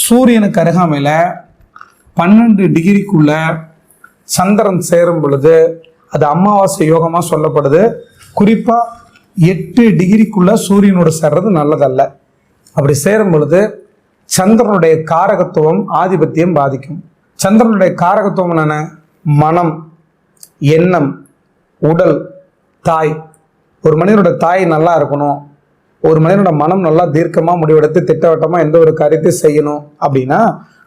சூரியனுக்கு அருகாமையில் பன்னெண்டு டிகிரிக்குள்ள சந்திரன் சேரும் பொழுது அது அமாவாசை யோகமாக சொல்லப்படுது. குறிப்பாக எட்டு டிகிரிக்குள்ள சூரியனோட சேர்றது நல்லதல்ல. அப்படி சேரும் பொழுது சந்திரனுடைய காரகத்துவம் ஆதிபத்தியம் பாதிக்கும். சந்திரனுடைய காரகத்துவம் என்னென்ன? மனம் எண்ணம் உடல் தாய். ஒரு மனிதனோட தாய் நல்லா இருக்கணும். ஒரு மனிதனோட மனம் நல்லா தீர்க்கமாக முடிவெடுத்து திட்டவட்டமாக எந்த ஒரு காரியத்தை செய்யணும் அப்படின்னா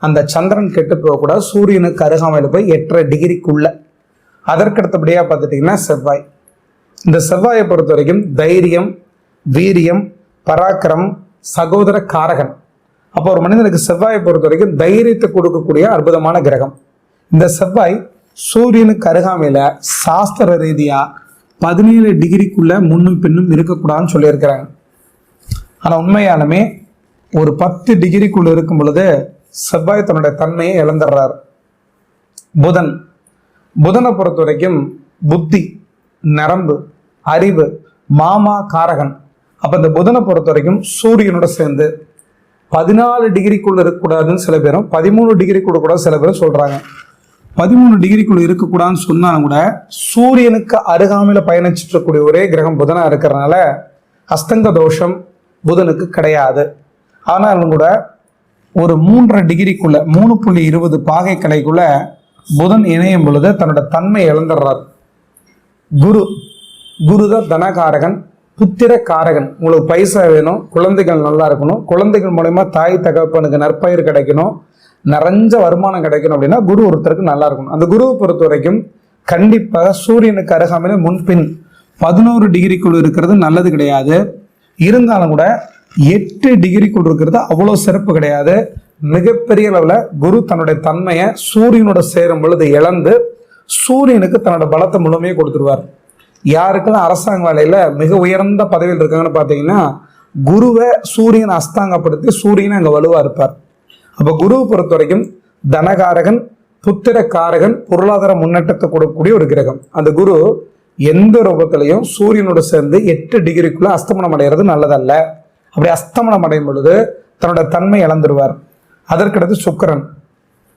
அந்த சந்திரன் கெட்டு போகக்கூடாது சூரியனுக்கு அருகாமையில் போய் எட்டரை டிகிரிக்குள்ள. அதற்கு அடுத்தபடியாக பார்த்துட்டிங்கன்னா செவ்வாய். இந்த செவ்வாயை பொறுத்த வரைக்கும் தைரியம் வீரியம் பராக்கிரம் சகோதர காரகன். அப்போ ஒரு மனிதனுக்கு செவ்வாயை பொறுத்த வரைக்கும் தைரியத்தை கொடுக்கக்கூடிய அற்புதமான கிரகம். இந்த செவ்வாய் சூரியனுக்கு அருகாமையில் சாஸ்திர ரீதியாக பதினேழு டிகிரிக்குள்ளே முன்னும் பின்னும் இருக்கக்கூடாதுன்னு சொல்லியிருக்கிறாங்க. ஆனால் உண்மையாலுமே ஒரு பத்து டிகிரிக்குள் இருக்கும் பொழுது செவ்வாய் தன்னுடைய தன்மையை இழந்துடுறார். புதன். புதனை பொறுத்த வரைக்கும் புத்தி நரம்பு அறிவு மாமா காரகன். அப்போ இந்த புதனை பொறுத்த வரைக்கும் சூரியனோட சேர்ந்து பதினாலு டிகிரிக்குள்ள இருக்கக்கூடாதுன்னு சில பேரும் பதிமூணு டிகிரிக்குள்ள கூட சில பேரும் சொல்றாங்க. பதிமூணு டிகிரிக்குள்ள இருக்கக்கூடாதுன்னு சொன்னாலும் கூட சூரியனுக்கு அருகாமையில் பயணிச்சுட்டு இருக்கக்கூடிய ஒரே கிரகம் புதனாக இருக்கிறதுனால அஸ்தங்க தோஷம் புதனுக்கு கிடையாது. ஆனாலும் கூட ஒரு மூன்றரை டிகிரிக்குள்ள மூணு புள்ளி இருபது பாகை கலைக்குள்ள புதன் இணையும் பொழுது தன்னோட தன்மை இழந்துடுறார். குரு குரு தான் தனகாரகன் புத்திர காரகன் உங்களுக்கு பைசா வேணும் குழந்தைகள் நல்லா இருக்கணும். குழந்தைகள் மூலயமா தாய் தகப்பனுக்கு நற்பயிர் கிடைக்கணும் நிறைஞ்ச வருமானம் கிடைக்கணும் அப்படின்னா குரு ஒருத்தருக்கு நல்லா இருக்கணும். அந்த குருவை பொறுத்த வரைக்கும் கண்டிப்பாக சூரியனுக்கு அருகாமையில் முன்பின் பதினோரு டிகிரிக்குள் இருக்கிறது நல்லது கிடையாது. இருந்தாலும் கூட எட்டு டிகிரிக்குள் இருக்கிறது அவ்வளோ சிறப்பு கிடையாது. மிகப்பெரிய அளவில் குரு தன்னுடைய தன்மையை சூரியனோட சேரும் பொழுது இழந்து சூரியனுக்கு தன்னோட பலத்தை முழுமையாக கொடுத்துருவார். யாருக்கெல்லாம் அரசாங்க வேலையில் மிக உயர்ந்த பதவியில் இருக்காங்கன்னு பார்த்தீங்கன்னா குருவை சூரியனை அஸ்தாங்கப்படுத்தி சூரியனை அங்கே வலுவாக இருப்பார். அப்போ குருவை பொறுத்த வரைக்கும் தனகாரகன் புத்திர காரகன் பொருளாதார முன்னேற்றத்தை கொடுக்கக்கூடிய ஒரு கிரகம். அந்த குரு எந்த ரூபத்திலையும் சூரியனோட சேர்ந்து எட்டு டிகிரிக்குள்ளே அஸ்தமனம் அடைகிறது நல்லதல்ல. அப்படி அஸ்தமனம் அடையும் பொழுது தன்னோட தன்மை இழந்துருவார். அதற்கடுத்து சுக்கரன்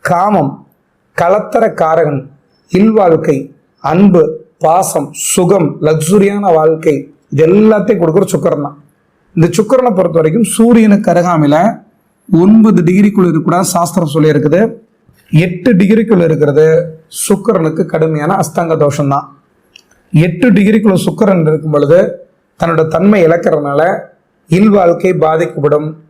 காமம் கலத்தர காரகன் இல்வாழ்க்கை அன்பு பாசம் சுகம் லக்ஸுரியான வாழ்க்கை இது எல்லாத்தையும் கொடுக்குற சுக்கரன் தான். இந்த சுக்கரனை பொறுத்த வரைக்கும் சூரியனுக்கு அருகாமையில் ஒன்பது டிகிரிக்குள்ள இருக்கக்கூடாது சாஸ்திரம் சொல்லியிருக்குது. எட்டு டிகிரிக்குள்ள இருக்கிறது சுக்கிரனுக்கு கடுமையான அஸ்தங்க தோஷம் தான் எட்டு டிகிரிக்குள்ள சுக்கரன் இருக்கும் பொழுது தன்னோட தன்மை இழக்கிறதுனால இல்வாழ்க்கை பாதிக்கப்படும்.